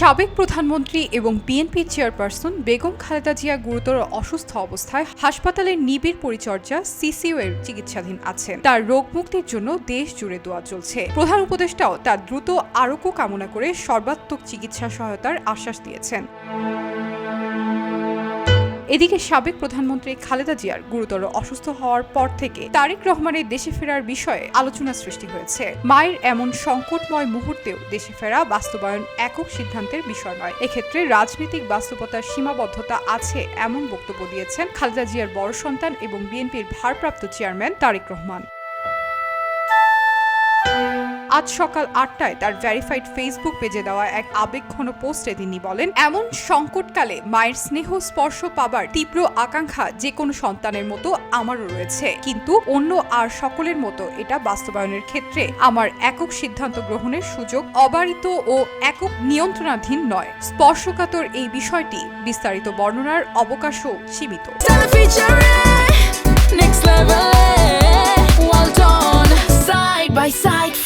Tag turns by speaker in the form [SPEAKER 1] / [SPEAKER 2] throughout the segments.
[SPEAKER 1] সাবেক প্রধানমন্ত্রী এবং বিএনপি চেয়ারপারসন বেগম খালেদা জিয়া গুরুতর অসুস্থ অবস্থায় হাসপাতালের নিবিড় পরিচর্যা সিসিও এর চিকিৎসাধীন আছেন। তার রোগ মুক্তির জন্য দেশ জুড়ে দোয়া চলছে। প্রধান উপদেষ্টাও তার দ্রুত আরোগ্য কামনা করে সর্বাত্মক চিকিৎসা সহায়তার আশ্বাস দিয়েছেন। এদিকে সাবেক প্রধানমন্ত্রী খালেদা জিয়ার গুরুতর অসুস্থ হওয়ার পর থেকে তারেক রহমানের দেশে ফেরার বিষয়ে আলোচনা সৃষ্টি হয়েছে। মায়ের এমন সংকটময় মুহূর্তেও দেশে ফেরা বাস্তবায়ন একক সিদ্ধান্তের বিষয় নয়। এক্ষেত্রে রাজনৈতিক বাস্তবতার সীমাবদ্ধতা আছে এমন বক্তব্য দিয়েছেন খালেদা জিয়ার বড় সন্তান এবং বিএনপির ভারপ্রাপ্ত চেয়ারম্যান তারেক রহমান। আজ সকাল আটটায় তার ভেরিফাইড ফেসবুক পেজে দেওয়া এক আবেগঘন পোস্টে তিনি বলেন, এমন সংকটকালে মায়ের স্নেহ স্পর্শ পাবার তীব্র আকাঙ্ক্ষা যে কোনো সন্তানের মতো আমারও রয়েছে। কিন্তু অন্য আর সকলের মতো এটা বাস্তবায়নের ক্ষেত্রে আমার একক সিদ্ধান্ত গ্রহণের সুযোগ অবারিত ও একক নিয়ন্ত্রণাধীন নয়। স্পর্শকাতর এই বিষয়টি বিস্তারিত বর্ণনার অবকাশও সীমিত।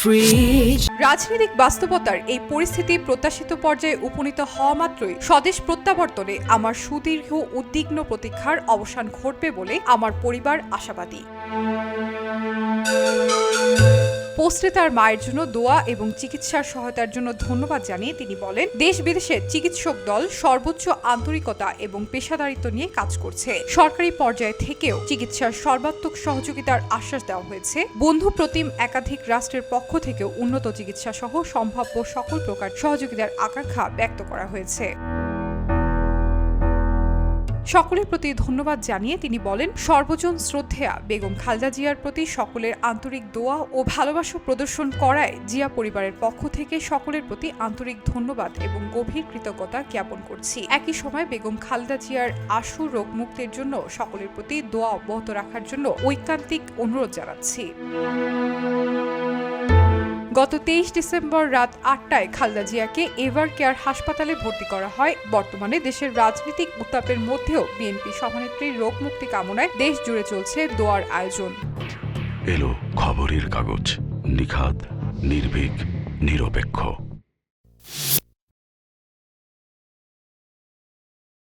[SPEAKER 1] রাজনৈতিক বাস্তবতার এই পরিস্থিতি প্রত্যাশিত পর্যায়ে উপনীত হওয়া মাত্রই স্বদেশ প্রত্যাবর্তনে আমার সুদীর্ঘ উদ্বিগ্ন প্রতীক্ষার অবসান ঘটবে বলে আমার পরিবার আশাবাদী। পোস্টে তার মায়ের জন্য দোয়া এবং চিকিৎসার সহায়তার জন্য ধন্যবাদ জানিয়ে তিনি বলেন, দেশ বিদেশের চিকিৎসক দল সর্বোচ্চ আন্তরিকতা এবং পেশাদারিত্ব নিয়ে কাজ করছে। সরকারি পর্যায়ে থেকেও চিকিৎসার সর্বাত্মক সহযোগিতার আশ্বাস দেওয়া হয়েছে। বন্ধু প্রতিম একাধিক রাষ্ট্রের পক্ষ থেকেও উন্নত চিকিৎসা সহ সম্ভাব্য সকল প্রকার সহযোগিতার আকাঙ্ক্ষা ব্যক্ত করা হয়েছে। সকলের প্রতি ধন্যবাদ জানিয়ে তিনি বলেন, সর্বজন শ্রদ্ধেয়া। বেগম খালদা জিয়ার প্রতি সকলের আন্তরিক দোয়া ও ভালোবাসা প্রদর্শন করায় জিয়া পরিবারের পক্ষ থেকে সকলের প্রতি আন্তরিক ধন্যবাদ এবং গভীর কৃতজ্ঞতা জ্ঞাপন করছি। একই সময় বেগম খালদা জিয়ার আশু রোগ মুক্তির জন্য সকলের প্রতি দোয়া অব্যাহত রাখার জন্য ঐকান্তিক অনুরোধ জানাচ্ছি। গত তেইশ ডিসেম্বর রাত আটটায় খালদা জিয়াকে এভার কেয়ার হাসপাতালে ভর্তি করা হয়। বর্তমানে দেশের রাজনৈতিক উত্তাপের মধ্যেও বিএনপি সভানেত্রীর রোগ মুক্তি কামনায় দেশ জুড়ে চলছে দোয়ার আয়োজন।
[SPEAKER 2] এলো খবরের কাগজ, নিখাদ, নির্ভীক, নিরপেক্ষ।